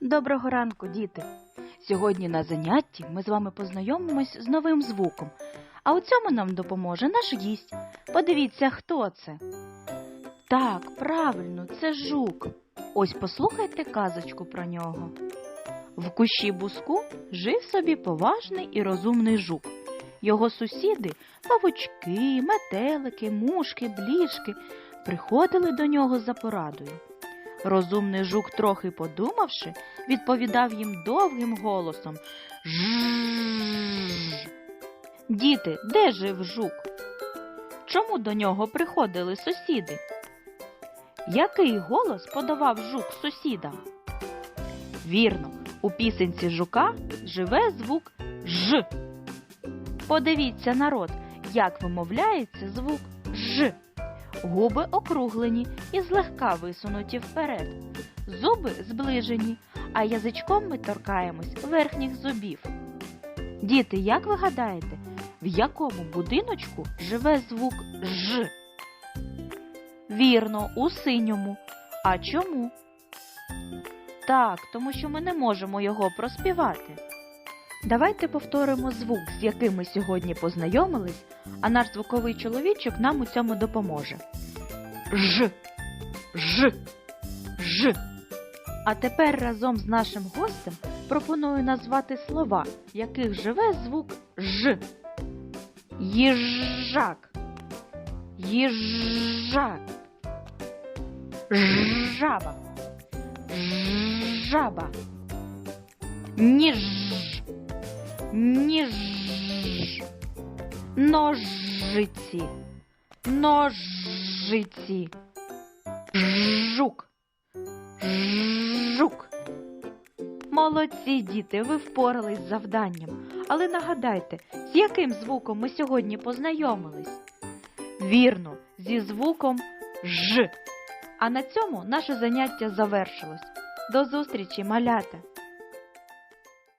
Доброго ранку, діти! Сьогодні на занятті ми з вами познайомимось з новим звуком, а у цьому нам допоможе наш гість. Подивіться, хто це. Так, правильно, це жук. Ось послухайте казочку про нього. В кущі буску жив собі поважний і розумний жук. Його сусіди, павучки, метелики, мушки, бліжки, приходили до нього за порадою. Розумний жук, трохи подумавши, відповідав їм довгим голосом Жжж. Діти, де жив жук? Чому до нього приходили сусіди? Який голос подавав жук сусідам? Вірно, у пісенці жука живе звук Ж. Подивіться, народ, як вимовляється звук. Губи округлені і злегка висунуті вперед. Зуби зближені, а язичком ми торкаємось верхніх зубів. Діти, як ви гадаєте, в якому будиночку живе звук Ж? Вірно, у синьому. А чому? Так, тому що ми не можемо його проспівати. Давайте повторимо звук, з яким ми сьогодні познайомились, а наш звуковий чоловічок нам у цьому допоможе. Ж, Ж, Ж. А тепер разом з нашим гостем пропоную назвати слова, в яких живе звук Ж. Їжак. Їжак. Жаба. Жаба. Ніж. Ніж. Ножиці. Ножиці. Жук. Жук. Молодці, діти, ви впорались з завданням. Але нагадайте, з яким звуком ми сьогодні познайомились? Вірно, зі звуком Ж. А на цьому наше заняття завершилось. До зустрічі, малята!